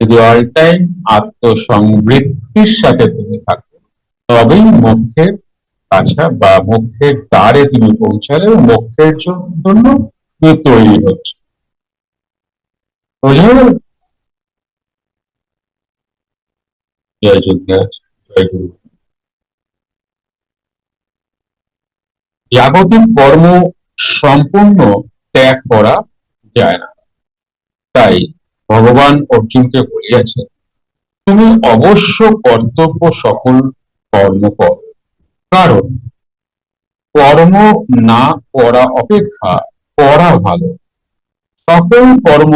যদি all time আত্মসংবৃত্তির সাথে তুমি থাকো, তবেই মোক্ষের কাছা বা মোক্ষের দ্বারে তুমি পৌঁছালে মোক্ষের জন্য তুমি তৈরি হচ্ছে? জাগতিক কর্ম সম্পূর্ণ ত্যাগ করা যায় না। তাই ভগবান অর্জুনকে বলিয়াছে তুমি অবশ্য কর্তব্য সকল কর্ম কর। কারণ কর্ম না করা অপেক্ষা করা ভালো। সকল কর্ম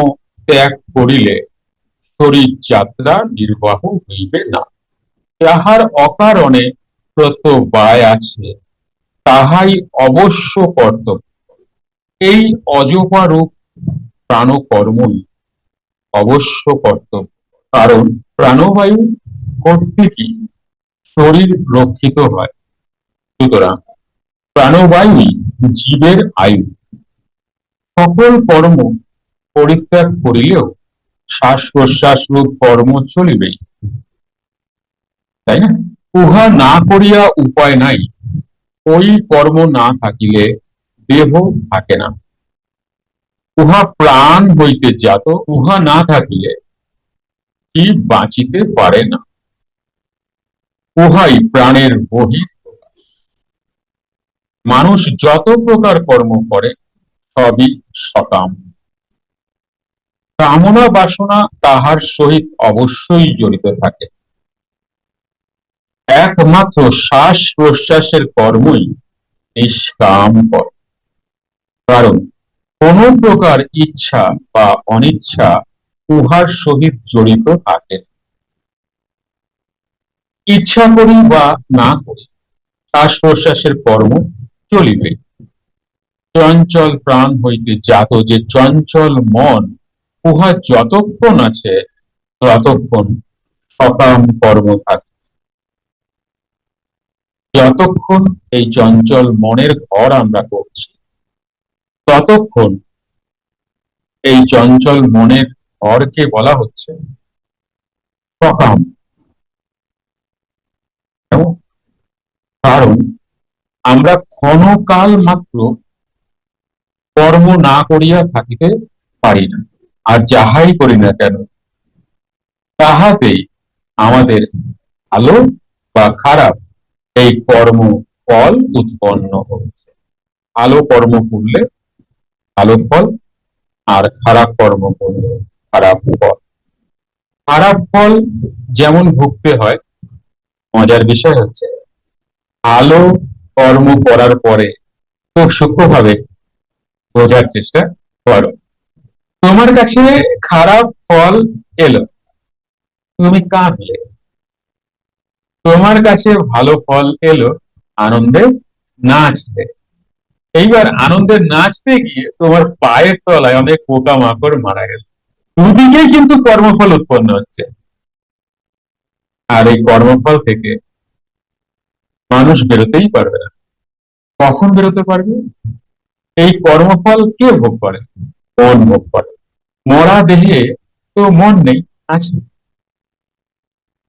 ত্যাগ করিলে শরীর যাত্রা নির্বাহ হইবে না। যাহার অকারণে প্রত্যবায় আছে, তাহাই অবশ্য কর্তব্য। এই অজপারূপ প্রাণকর্মই অবশ্য কর্তব্য। কারণ প্রাণবায়ু কর্তৃকই শরীর রক্ষিত হয়? সুতরাং প্রাণবায়ুই জীবের আয়ু। সকল কর্ম পরিত্যাগ করিলেও শ্বাস প্রশ্বাস রূপ কর্ম চলিবেই তাই না? উহা না করিয়া উপায় নাই। ওই কর্ম না থাকিলে দেহ থাকে না। উহা প্রাণ হইতে জাত উহা না থাকিলে জীব বাঁচিতে পারে না। উহাই প্রাণের বহির মানুষ যত প্রকার কর্ম করে, সবই সকাম। কামনা বাসনা তাহার সহিত অবশ্যই জড়িত থাকে। একমাত্র শ্বাস প্রশ্বাসের কর্মই নিষ্কাম কর কারণ কোন প্রকার ইচ্ছা বা অনিচ্ছা উহার সহিত জড়িত থাকে ইচ্ছা করি বা না করি শ্বাস প্রশ্বাসের কর্ম চলিবে। চঞ্চল প্রাণ হইতে জাত যে চঞ্চল মন, উহা যতক্ষণ আছে ততক্ষণ সকাম কর্ম থাকে। যতক্ষণ এই চঞ্চল মনের ঘর আমরা করছি ততক্ষণ এই চঞ্চল মনের ঘরকে বলা হচ্ছে সকাম কারণ আমরা ক্ষণকাল মাত্র কর্ম না করিয়া থাকিতে পারি না। আর যাহাই করি না কেন তাহাতেই আমাদের ভালো বা খারাপ এই কর্ম ফল উৎপন্ন হচ্ছে। ভালো কর্ম করলে ভালো ফল আর খারাপ কর্ম করলে, খারাপ ফল। খারাপ ফল যেমন ভুগতে হয়, মজার বিষয় হচ্ছে ভালো কর্ম করার পরে খুব সূক্ষ্মভাবে বোঝার চেষ্টা করো। তোমার কাছে খারাপ ফল এলো, তুমি কাঁদলে। তোমার কাছে ভালো ফল এলো, আনন্দে নাচতে এইবার আনন্দে নাচতে গিয়ে তোমার পায়ের তলায় অনেক পোকা মাকড় মারা গেল দুদিকেই কিন্তু কর্মফল উৎপন্ন হচ্ছে। আর এই কর্মফল থেকে মানুষ বেরোতেই পারবে না। কখন বেরোতে পারবে? এই কর্মফল কে ভোগ করে? মন ভোগ করে। মরা দেহে তো মন নেই, আছে।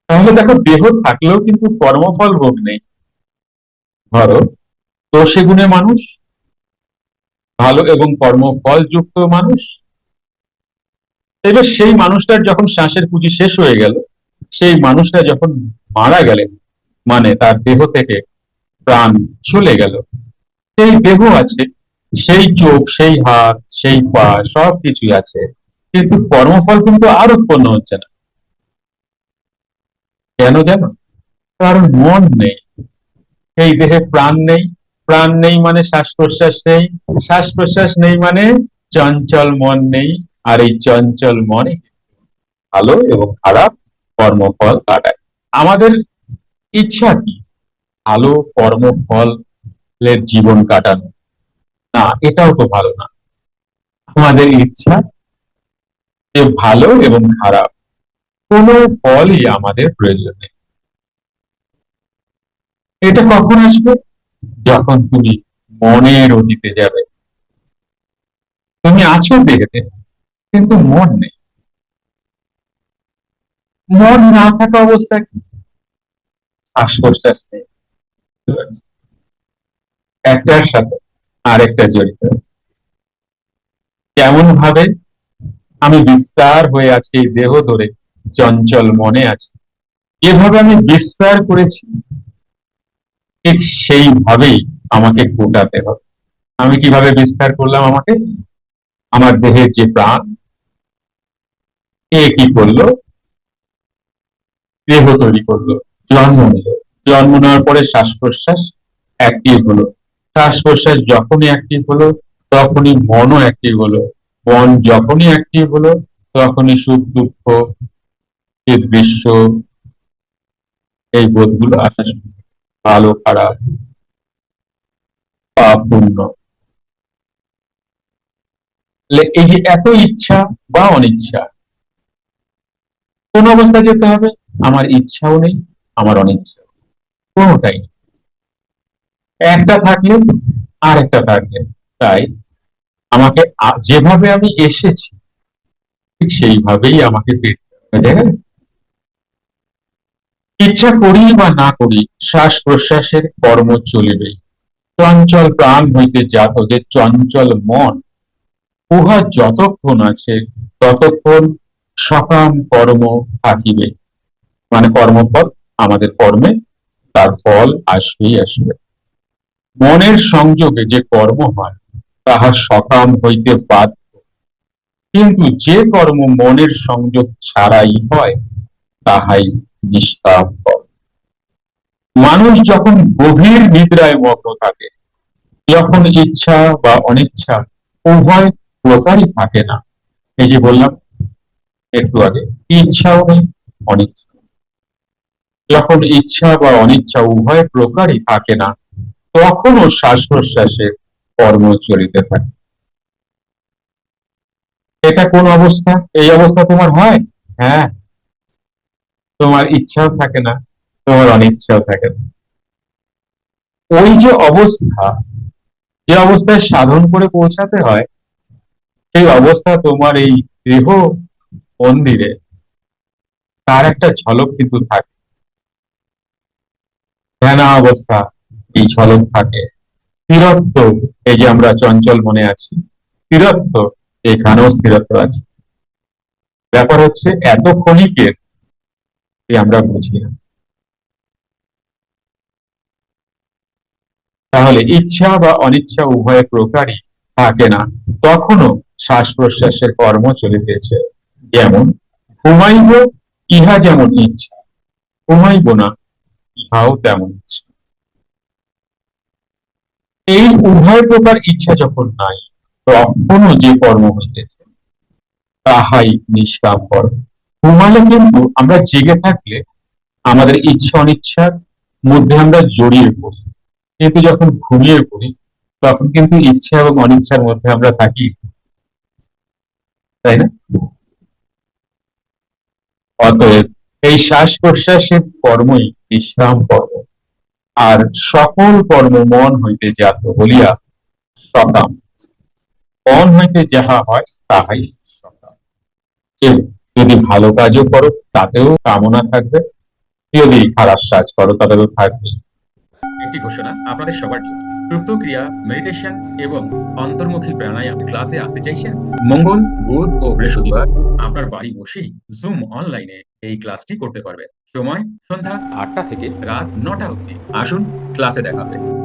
তাহলে দেখো, দেহ থাকলেও কিন্তু কর্মফল ভোগ নেই। ধরো দোষে গুণে মানুষ ভালো এবং কর্মফল যুক্ত মানুষ। এবার সেই মানুষটার যখন শ্বাসের পুঁজি শেষ হয়ে গেল, সেই মানুষটা যখন মারা গেলেন মানে তার দেহ থেকে প্রাণ চলে গেল। সেই দেহ আছে, সেই চোখ, সেই হাত, সেই পা সব কিছুই আছে। কিন্তু কর্মফল কিন্তু আর উৎপন্ন হচ্ছে না। কেন জানো? কারণ মন নেই। সেই দেহে প্রাণ নেই প্রাণ নেই মানে শ্বাস প্রশ্বাস নেই শ্বাস প্রশ্বাস নেই মানে চঞ্চল মন নেই, আর এই চঞ্চল মনে ভালো এবং খারাপ কর্মফল কাটায়। আমাদের ইচ্ছা কি? ভালো কর্মফলের জীবন কাটানো। না, এটাও তো ভালো না। আমাদের ইচ্ছা যে ভালো এবং খারাপ, কোনো ফলই আমাদের প্রয়োজন নেই। এটা কখন আসবে? যখন তুমি মনের অতীতে যাবে, তুমি আছো দেখতে, কিন্তু মন নেই। মন না থাকা অবস্থা কি? শ্বাস একটার সাথে আরেকটা জড়িত। কেমন ভাবে আমি বিস্তার হয়ে আছি, দেহ ধরে চঞ্চল মনে আছে, এভাবে আমি বিস্তার করেছি ঠিক সেইভাবেই আমাকে গোটাতে হবে। আমি কীভাবে বিস্তার করলাম আমাকে? আমার দেহের যে প্রাণ, এ কি করল? দেহ তৈরি করল, জন্ম নিল। জন্ম নেওয়ার পরে শ্বাস প্রশ্বাস অ্যাক্টিভ হলো। শ্বাস প্রশ্বাস যখনই অ্যাক্টিভ হলো, তখনই মনও অ্যাক্টিভ হলো। মন যখনই অ্যাক্টিভ হলো, তখনই সুখ, দুঃখ গ্রীষ্ম এই বোধগুলো আসা শুরু। ভালো, খারাপ পাপ পুণ্য এই যে এত ইচ্ছা বা অনিচ্ছা, কোন অবস্থায় যেতে হবে আমার ইচ্ছাও নেই, আমার অনিচ্ছা কোনটাই। একটা থাকলে আর একটা থাকলে, তাই আমাকে যেভাবে আমি এসেছি, ঠিক সেইভাবেই আমাকে না? ইচ্ছা করি বা না করি শ্বাস প্রশ্বাসের কর্ম চলিবেই চঞ্চল প্রাণ হইতে জাত যে চঞ্চল মন, উহা যতক্ষণ আছে ততক্ষণ সকাম কর্ম থাকিবে। মানে কর্মফল আমাদের কর্মে, তার ফল আসবেই আসবে। মনের সংযোগে যে কর্ম হয়, তাহা সকাম হইতে বাধ্য। কিন্তু যে কর্ম মনের সংযোগ ছাড়াই হয়, তাহাই নিষ্কাম মানুষ যখন গভীর নিদ্রায় মগ্ন থাকে, যখন ইচ্ছা বা অনিচ্ছা উভয় প্রকারই থাকে না। এই যে বললাম, একটু আগে, ইচ্ছাও নেই অনিচ্ছা যখন ইচ্ছা বা অনিচ্ছা উভয় প্রকারই থাকে না, তখনও শ্বাস প্রশ্বাসের কর্ম চলিতে থাকে। এটা কোন অবস্থা? এই অবস্থা তোমার হয়? হ্যাঁ তোমার ইচ্ছাও থাকে না, তোমার অনিচ্ছাও থাকে না। ওই যে অবস্থা, যে অবস্থায় সাধন করে পৌঁছাতে হয়, সেই অবস্থা তোমার এই দেহ মন্দিরে, তার একটা ঝলক কিন্তু থাকে। ধ্যানা অবস্থা এই ঝলক থাকে। স্থিরত্ব, এই যে আমরা চঞ্চল মনে আছি, স্থিরত্ব এখানেও স্থিরত্ব আছে। ব্যাপার হচ্ছে এত ক্ষণিকের আমরা বুঝি না। তাহলে ইচ্ছা বা অনিচ্ছা উভয় প্রকারই থাকে না। তখনও শ্বাস প্রশ্বাসের কর্ম চলিতেছে। যেমন, ঘুমাইব, ইহা যেমন ইচ্ছা। ঘুমাইব না, ইহাও তেমন ইচ্ছা। এই উভয় প্রকার ইচ্ছা যখন নাই, তখনও যে কর্ম হইতেছে, তাহাই নিষ্কাম কর্ম। ঘুমালে কিন্তু আমরা জেগে থাকলে আমাদের ইচ্ছা অনিচ্ছার মধ্যে আমরা জড়িয়ে পড়ি। কিন্তু যখন ঘুমিয়ে পড়ি, তখন কিন্তু ইচ্ছা এবং অনিচ্ছার মধ্যে আমরা থাকি। তাই না? অতএব এই শ্বাস প্রশ্বাসের কর্মই বিশ্রাম কর্ম আর সকল কর্ম মন হইতে জাত বলিয়া সকাম। মন হইতে যাহা হয়, তাহাই সকাম। যদি ভালো কাজও করো, তাতেও কামনা থাকবে। যদি খারাপ কাজ করো, তাতেও থাকবে। একটি ঘোষণা, আপনাদের সবার সুপ্ত ক্রিয়া মেডিটেশন এবং অন্তর্মুখী প্রাণায়াম ক্লাসে আসতে চাইছেন? মঙ্গল, বুধ ও বৃহস্পতিবার আপনার বাড়ি বসেই জুম অনলাইনে এই ক্লাসটি করতে পারবেন। সময়, সন্ধ্যা আটটা থেকে রাত নটা অবধি। আসুন, ক্লাসে দেখা হবে।